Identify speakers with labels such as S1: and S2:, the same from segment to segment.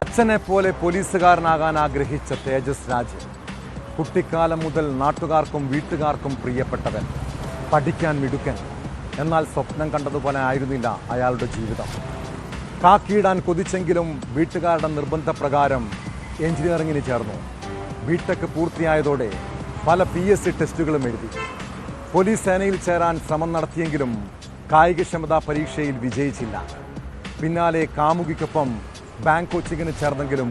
S1: അച്ഛനെ പോലെ പോലീസുകാരനാകാൻ ആഗ്രഹിച്ച തേജസ് രാജ് കുട്ടിക്കാലം മുതൽ നാട്ടുകാർക്കും വീട്ടുകാർക്കും പ്രിയപ്പെട്ടവൻ പഠിക്കാൻ മിടുക്കൻ എന്നാൽ സ്വപ്നം കണ്ടതുപോലെ ആയിരുന്നില്ല അയാളുടെ ജീവിതം. കാക്കിയിടാൻ കൊതിച്ചെങ്കിലും വീട്ടുകാരുടെ നിർബന്ധപ്രകാരം എഞ്ചിനീയറിങ്ങിന് ചേർന്നു. ബിടെക് പൂർത്തിയായതോടെ പല പി എസ് സി ടെസ്റ്റുകളും എഴുതി. പോലീസ് സേനയിൽ ചേരാൻ ശ്രമം നടത്തിയെങ്കിലും കായികക്ഷമതാ പരീക്ഷയിൽ വിജയിച്ചില്ല. പിന്നാലെ കാമുകിക്കൊപ്പം ബാങ്ക് കോച്ചിങ്ങിന് ചേർന്നെങ്കിലും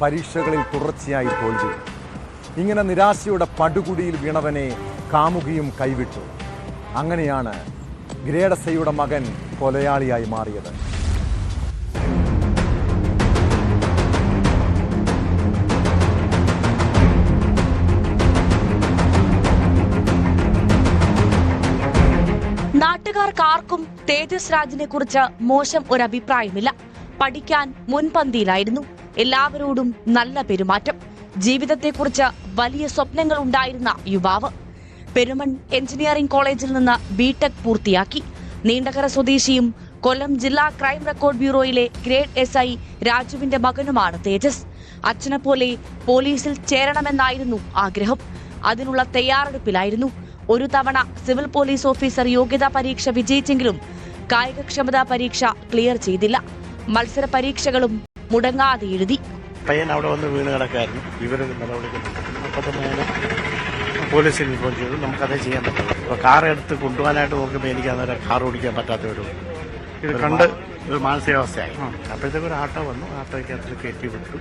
S1: പരീക്ഷകളിൽ തുടർച്ചയായി തോൽവി ഇങ്ങനെ നിരാശയുടെ പടുകുടിയിൽ വീണവനെ കാമുകിയും കൈവിട്ടു. അങ്ങനെയാണ് ഗ്രേഡസയുടെ മകൻ കൊലയാളിയായി മാറിയത്.
S2: നാട്ടുകാർക്കാർക്കും തേജസ് രാജിനെ കുറിച്ച് മോശം ഒരു അഭിപ്രായമില്ല പഠിക്കാൻ മുൻപന്തിയിലായിരുന്നു. എല്ലാവരോടും നല്ല പെരുമാറ്റം. ജീവിതത്തെക്കുറിച്ച് വലിയ സ്വപ്നങ്ങൾ ഉണ്ടായിരുന്ന യുവാവ്. പെരുമൺ എഞ്ചിനീയറിംഗ് കോളേജിൽ നിന്ന് ബിടെക് പൂർത്തിയാക്കി. നീണ്ടകര സ്വദേശിയും കൊല്ലം ജില്ലാ ക്രൈം റെക്കോർഡ് ബ്യൂറോയിലെ ഗ്രേഡ് എസ് ഐ രാജുവിന്റെ മകനുമാണ് തേജസ്. അച്ഛനെ പോലെ പോലീസിൽ ചേരണമെന്നായിരുന്നു ആഗ്രഹം. അതിനുള്ള തയ്യാറെടുപ്പിലായിരുന്നു. ഒരു തവണ സിവിൽ പോലീസ് ഓഫീസർ യോഗ്യതാ പരീക്ഷ വിജയിച്ചെങ്കിലും കായികക്ഷമതാ പരീക്ഷ ക്ലിയർ ചെയ്തില്ല. മത്സര പരീക്ഷകളും മുടങ്ങാതെ എഴുതി.
S3: പയ്യൻ അവിടെ വന്ന് വീണ് കിടക്കായിരുന്നു. ഇവർ ഞാൻ പോലീസിൽ ഇൻഫോം ചെയ്തു നമുക്കതേ ചെയ്യാൻ പറ്റില്ല അപ്പോൾ കാർ എടുത്ത് കൊണ്ടുപോകാനായിട്ട് നോക്കുമ്പോൾ എനിക്ക് അന്നേരം കാർ ഓടിക്കാൻ പറ്റാത്ത ഒരു ഇത് കണ്ട് ഒരു മാനസികാവസ്ഥയായി. അപ്പോഴത്തേക്ക് ഒരു ആട്ടോ വന്നു. ആട്ടോയ്ക്ക് അതിൽ കയറ്റി വിട്ടു.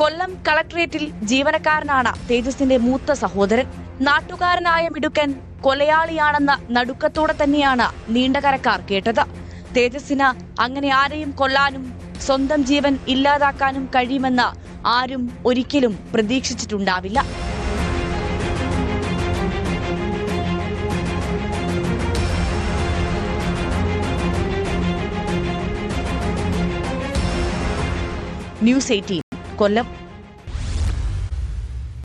S2: കൊല്ലം കളക്ടറേറ്റിൽ ജീവനക്കാരനാണ് തേജസിന്റെ മൂത്ത സഹോദരൻ. നാട്ടുകാരനായ മിടുക്കൻ കൊലയാളിയാണെന്ന നടുക്കത്തോടെ തന്നെയാണ് നീണ്ടകരക്കാർ കേട്ടത്. തേജസിന് അങ്ങനെ ആരെയും കൊല്ലാനും സ്വന്തം ജീവൻ ഇല്ലാതാക്കാനും കഴിയുമെന്ന് ആരും ഒരിക്കലും പ്രതീക്ഷിച്ചിട്ടുണ്ടാവില്ല. ന്യൂസ് എയ്റ്റീൻ കൊല്ലം.